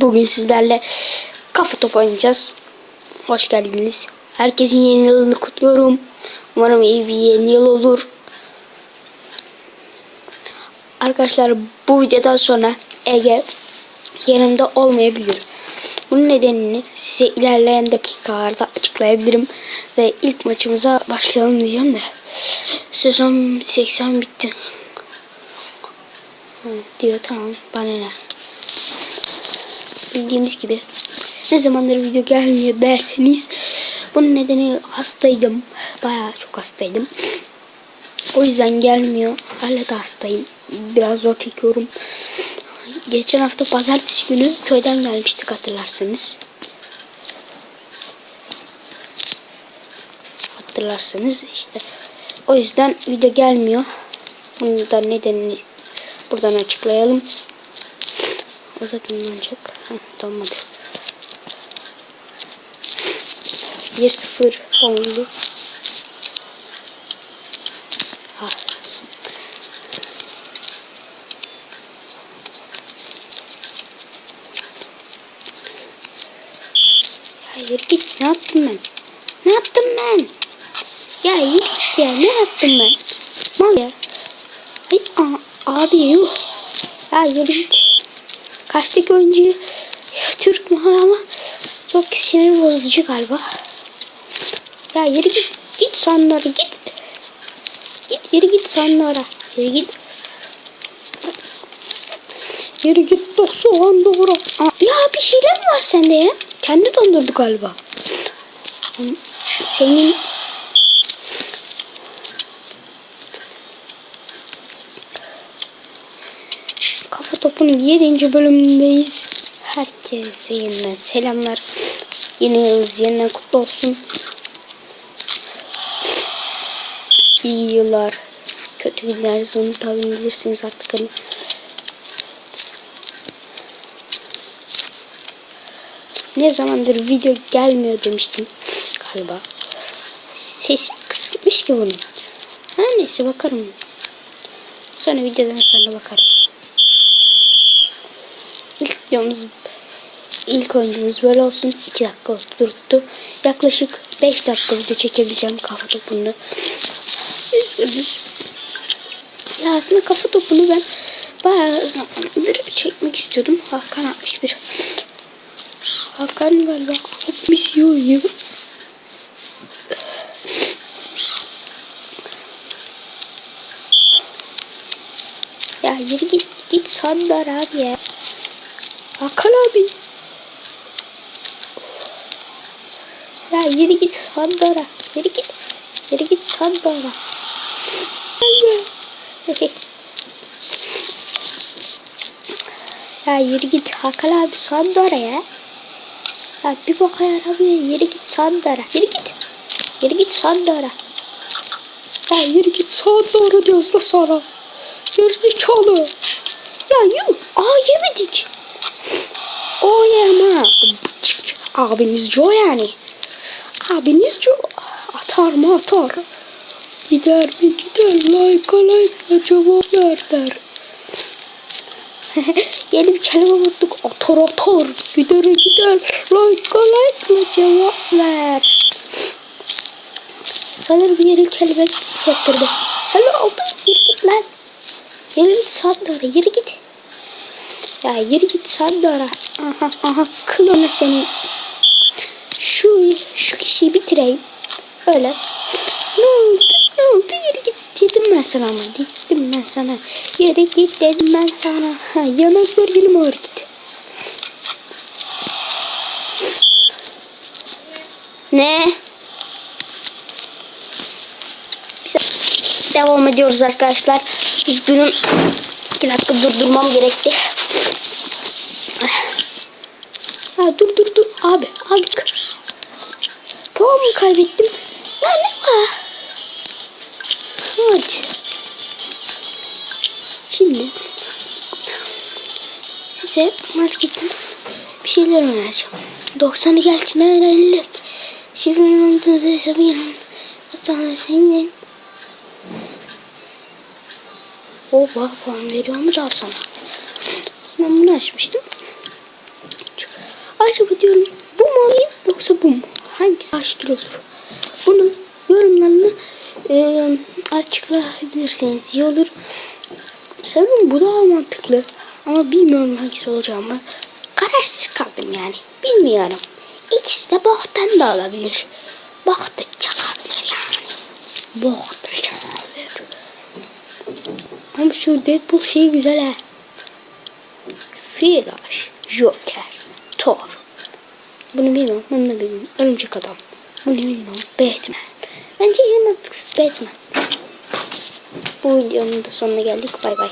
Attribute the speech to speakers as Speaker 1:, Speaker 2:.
Speaker 1: Bugün sizlerle kafa top oynayacağız. Hoş geldiniz. Herkesin yeni yılını kutluyorum. Umarım iyi bir yeni yıl olur. Arkadaşlar bu videodan sonra Ege yanımda olmayabilir. Bunun nedenini size ilerleyen dakikalarda açıklayabilirim. Ve ilk maçımıza başlayalım diyeceğim de. Sezon 80 bitti. Hı, diyor tamam bana ne. Bildiğimiz gibi ne zamandır video gelmiyor derseniz bunun nedeni hastaydım. Bayağı çok hastaydım. O yüzden gelmiyor. Hala da hastayım. Biraz zor çekiyorum. Geçen hafta pazartesi günü köyden gelmiştik hatırlarsanız. Hatırlarsanız işte. O yüzden video gelmiyor. Bunun da nedenini buradan açıklayalım. Zaten yanacak. Heh, donmadı. 1-0 oldu. Ha. Hayır git. Ne yaptım ben? Ne yaptım ben? Ya git ya. Ne yaptım ben? Mal ya. Ay, abi yuh. Ya yürü git. Karşıdaki oyuncuyu Türk mü ama çok sinir bozucu galiba. Ya yürü git. Git sonlara git. Git yürü git sonlara. Yürü git. Yürü git de soğan doğru. Aa, ya bir hile mi var sende ya? Kendi dondurdu galiba. Senin Topu'nun 7. bölümündeyiz. Herkese yeniden selamlar. Yeni yılınız yeniden kutlu olsun. İyi yıllar. Kötü günlerinizi unutabilirsiniz artık hani. Ne zamandır video gelmiyor demiştim galiba. Sesim kısılmış ki bunun. Her neyse bakarım. Sonra videodan sonra bakarım. İlk videomuz ilk oyuncumuz böyle olsun. 2 dakika durdu. Yaklaşık 5 dakika video çekebileceğim kafa topunu. Üzgünüz. Ya aslında kafa topunu ben bayağı zamandır çekmek istiyordum. Hakan 61. Hakan galiba 60 oynuyor. Ya yürü git git Sandar abi ya. Hakan abi. Ya yürü git Sandara. Yürü git. Yürü git Sandara. ya yürü git Hakan abi Sandara ya. Ya bir bak ya abi yürü git Sandara. Yürü git. Yürü git Sandara. Ya yürü git Sandara diyoruz da sana. Gerizekalı. Ya yuh. Aa yemedik. O yeme. Abiniz Joe yani. Abiniz Joe. Atar mı atar. Gider mi gider. Like like cevap ver der. Yeni bir kelime bulduk. Atar atar. Gider gider. Like like cevap ver. Sanırım yeni kelime sıkıştırdı. Hello oldu. Yürü git lan. Yürü git Sandra. Yürü git. Ya yürü git Sandra. Aha aha kılını senin. Şu şu kişiyi bitireyim. Öyle. Ne oldu? Ne oldu? Yürü git dedim ben sana ama. Dedim ben sana. Yürü git dedim ben sana. Ha, yanaklar yelim ağır git. Ne? Biz devam ediyoruz arkadaşlar. Üzgünüm. İki dakika durdurmam gerekti. Ha, dur dur dur. Abi abi. Puan mı kaybettim? Ya ne var? Hadi. Şimdi size marketten bir şeyler önereceğim. 90'ı gerçi ne önerlik? Şifrenin unuttuğunuz hesabı girin. Hastanede senin O bak puan veriyor mu daha sonra? Ben bunu açmıştım. Acaba diyorum bu mu alayım yoksa bu mu? Hangisi daha şekil olur? Bunun yorumlarını e, açıklayabilirseniz iyi olur. Sanırım bu daha mantıklı. Ama bilmiyorum hangisi olacağımı. Kararsız kaldım yani. Bilmiyorum. İkisi de boktan da olabilir. Bok da çıkabilir yani. Bok da çıkabilir. Ama şu Deadpool şeyi güzel ha. Flash, Joker, Thor. Bunu bilmiyorum. Bunu da bilmiyorum. Örümcek Adam. Bunu bilmiyorum. Batman. Bence en mantıklısı Batman. Bu videonun da sonuna geldik. Bay bay.